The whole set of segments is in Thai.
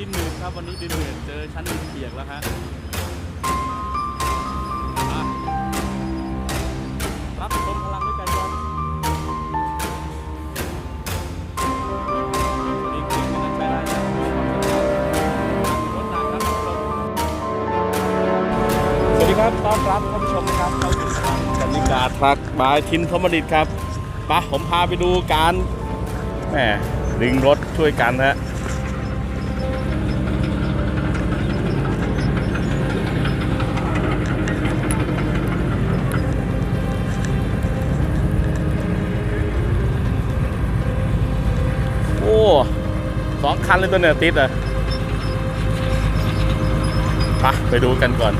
ดินหนืดครับวันนี้ดินหนืดเจอชั้นดินเปียกแล้วฮะรับชมพลังด้วยกันครับอีกสิ่งถึงก็ใช้ได้นะรถหนักครับท่านผู้ชมสวัสดีครับต้อนรับท่านผู้ชมนะครับเข้าสู่ช่องกนิกาทรักบายทินธมดิตครับไปะผมพาไปดูการแหมดึงรถช่วยกันฮะ คันเลยตัวเนี่ยติดอะไปไปดูกันก่อน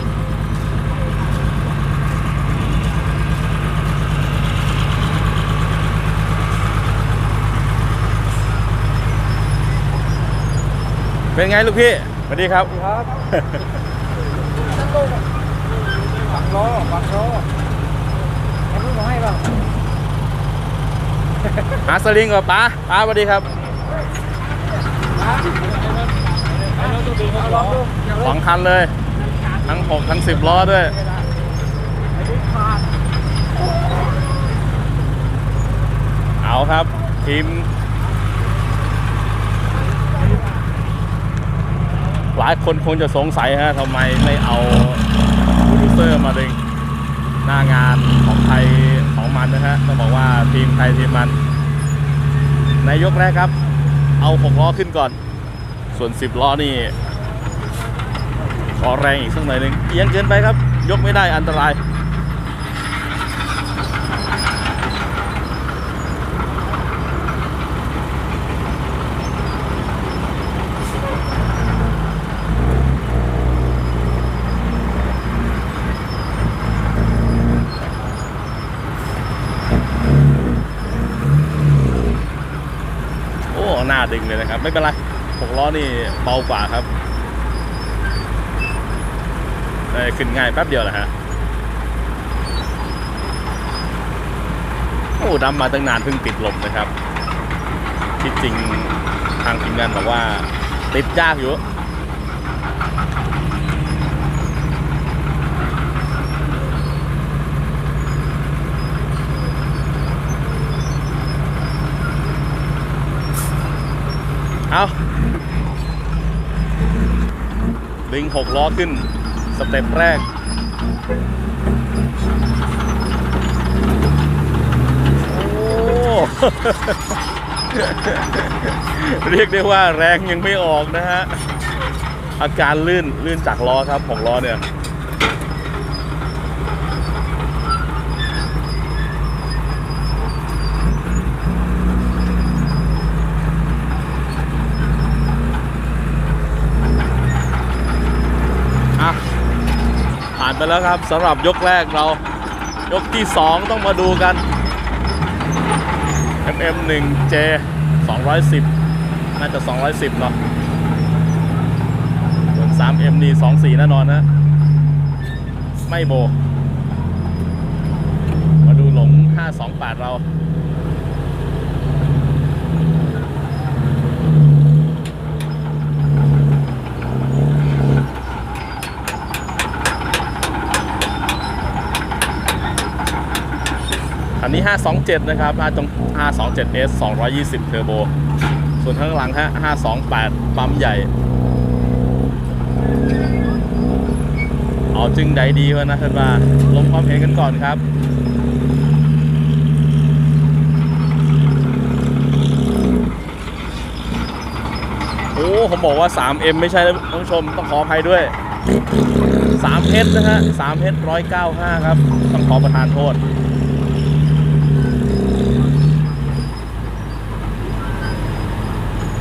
เป็นไงลูกพี่สวัสดีครับครับฝังล้อฝังล้อแค่พูดมาให้เปล่าหาสลิงกับป้าป้าสวัสดีครับ เอาลองดูอย่า สองคันเลย ทั้งหกทั้งสิบล้อด้วยเอาครับทีมหลายคนคงจะสงสัยฮะทำไมไม่เอาโปรดิวเซอร์มาดึงหน้างานของไทยของมันนะฮะต้องบอกว่าทีมไทยทีมมัน ในยกแรกครับ เอาหกล้อขึ้นก่อน ส่วนสิบล้อนี่ ขอแรงอีกสักหน่อยหนึ่งเอียงเกินไปครับ ยกไม่ได้อันตราย ดึงเลยนะครับ ไม่เป็นไรหกล้อนี่เบากว่าครับได้ขึ้นง่ายแป๊บเดียวแหละฮะโอ้ดำมาตั้งนานเพิ่งติดลมนะครับ ที่จริงทางทีมงานบอกว่าติดยากอยู่ เอาดึงหกล้อขึ้น สเต็ปแรก โอ้ เรียกได้ว่าแรงยังไม่ออกนะฮะ อาการลื่น ลื่นจากล้อครับหกล้อเนี่ย อะ ผ่าน ไปแล้วครับสำหรับยกแรกเรา ยกที่ 2 ต้องมาดูกัน FM1J 210 น่าจะ 210เนาะส่วน 3M นี่ 24แน่นอนนะไม่โบ มาดูหลง 528 เรา อันนี้ 527 นะครับ 527S 220 เทอร์โบ ส่วนข้างหลังฮะ 528 ปั๊มใหญ่ เอาจึงใดดีวะนะท่านว่าลงความเห็นกันก่อนครับโอ้ผมบอกว่า 3M ไม่ใช่ท่านผู้ชมต้องขออภัยด้วย 3H นะฮะ 3H 195 ครับ ต้องขอประทานโทษ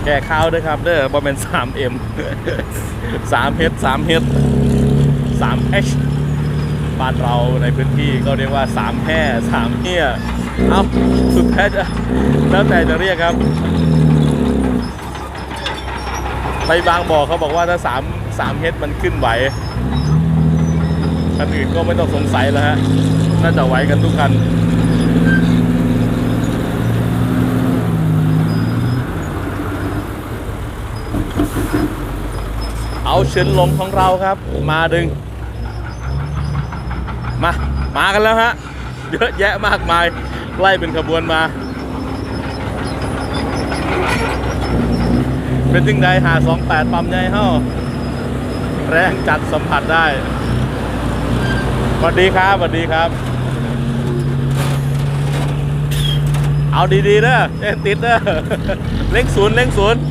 แก้ข้าวด้วยครับเด้อบอเป็น 3M 3H 3H 3H บ้านเราในพื้นที่ก็เรียกว่า3แห่3เฮียเอาสุดแท้จะแล้วแต่จะเรียกครับ ไปบางบอกเขาบอกว่าถ้า3 3เฮดมันขึ้นไหวคันอื่นก็ไม่ต้องสงสัยแล้วฮะ น่าจะไหวกันทุกคัน เอาเชิญลมของเราครับ มาดึง มา มากันแล้วฮะ เยอะแยะมากมายไล่เป็นขบวนมา เป็นจึงใดหาสองแปดปั๊มใหญ่เฮ้าแรงจัดสัมผัสได้สวัสดีครับสวัสดีครับ เอาดีๆเด้อเอ้ยติดเด้อเล่งศูนย์เล่งศูนย์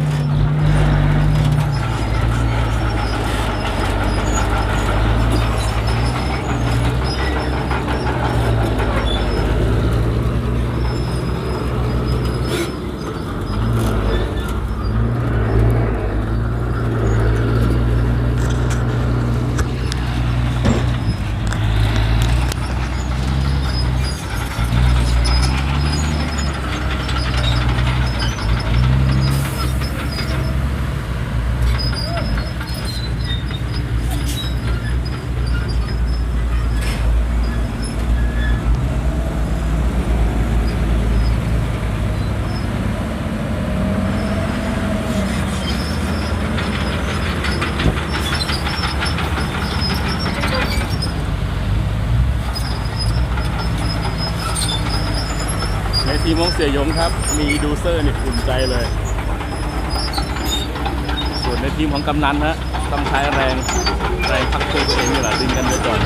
ในทีมงเสียยงครับ มีดูเซอร์เนี่ยอุ่นใจเลย ส่วนในทีมของกำนันฮะต้องใช้แรงแรงพักตัวตัวเองนี่แหละดึงกันไปก่อน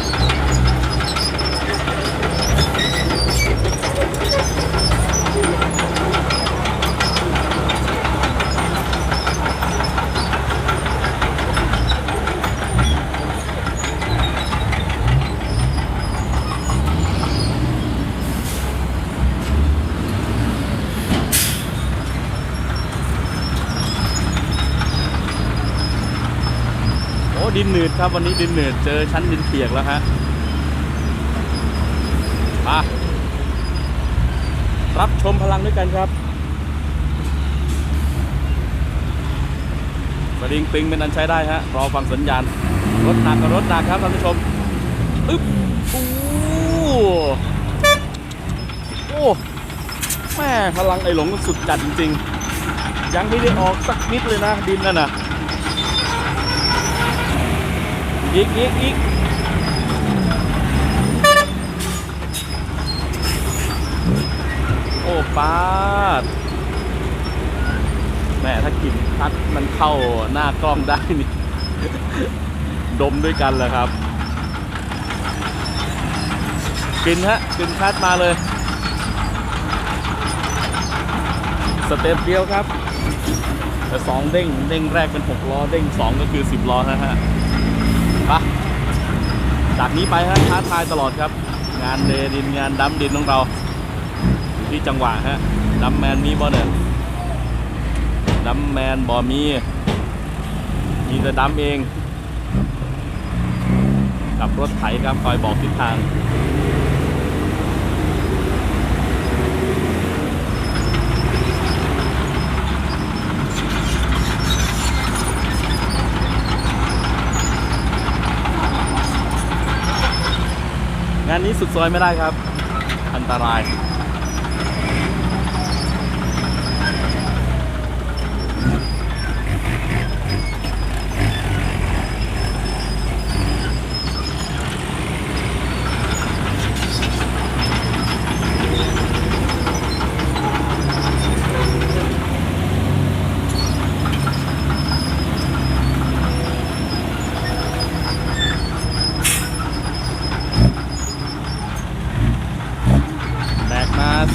ดินหนืดครับวันนี้ดินหนืดเจอชั้นดินเปียกแล้วฮะมารับชมพลังด้วยกันครับสลิงปิงเป็นอันใช้ได้ฮะรอฟังสัญญาณ รถหนักกับรถหนักครับท่านผู้ชมอึ๊บโอ้โอ้แม่พลังไอหลงสุดจัดจริงๆ ยังไม่ได้ออกสักนิดเลยนะดินนั่นน่ะ อีกอีกอีกโอ้ปาดแม่ถ้ากลิ่นพัดมันเข้าหน้ากล้องได้นี่ ดมด้วยกันเลยครับกินฮะกินพัดมาเลย สเต็ปเดียวครับแต่สองเด้ง เด้งแรกเป็นหกล้อ เด้งสองก็คือสิบล้อนะฮะ ปะจากนี้ไปฮะท้าทายตลอดครับ งานเดดินงานดัมดินของเราอยู่ที่จังหวะฮะดัมแมนมีบอเนี่ยดัมแมนบอมี มีแต่ดัมเอง กับรถไถครับคอยบอกทิศทาง สุดซอยไม่ได้ครับ อันตราย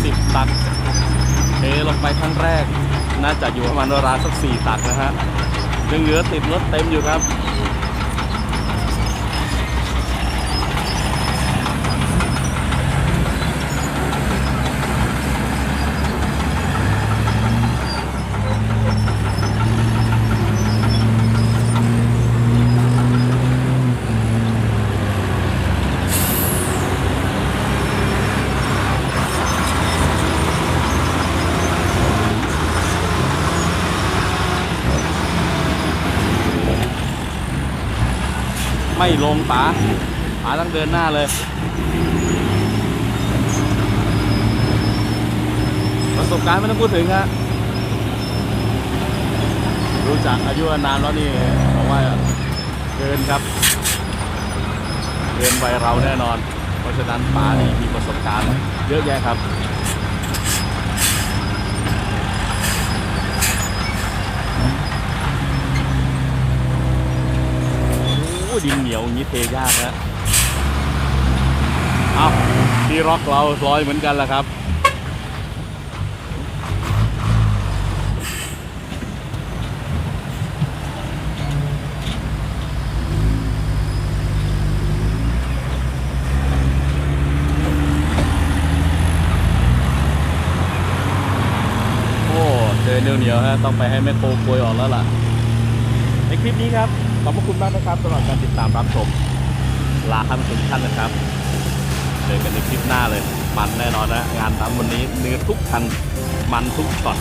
สิบตักเทลงไปครั้งแรก น่าจะอยู่ประมาณราวสักสี่ตักนะฮะยังเหลือติดรถเต็มอยู่ครับ ไม่ลงป๋าป๋าต้องเดินหน้าเลยประสบการณ์ไม่ต้องพูดถึงฮะรู้จักอายุอานแล้วนี่บอกว่าเกินครับ เกินวัยเราแน่นอน เพราะฉะนั้นป๋านี่มีประสบการณ์เยอะแยะครับ ดินเหนียวอย่างนี้เทยากนะเอาที่ร็อกเราลอยเหมือนกันแหละครับ โอ้เจอเหนียวๆฮะต้องไปให้แม่โคโกยออกแล้วล่ะในคลิปนี้ครับ ขอบพระคุณมากนะครับสำหรับการติดตามรับชม ลาท่านผู้ชมทุกท่านนะครับ เจอกันในคลิปหน้าเลย มันแน่นอนนะ งานตามวันนี้เนื้อทุกคัน มันทุกช็อต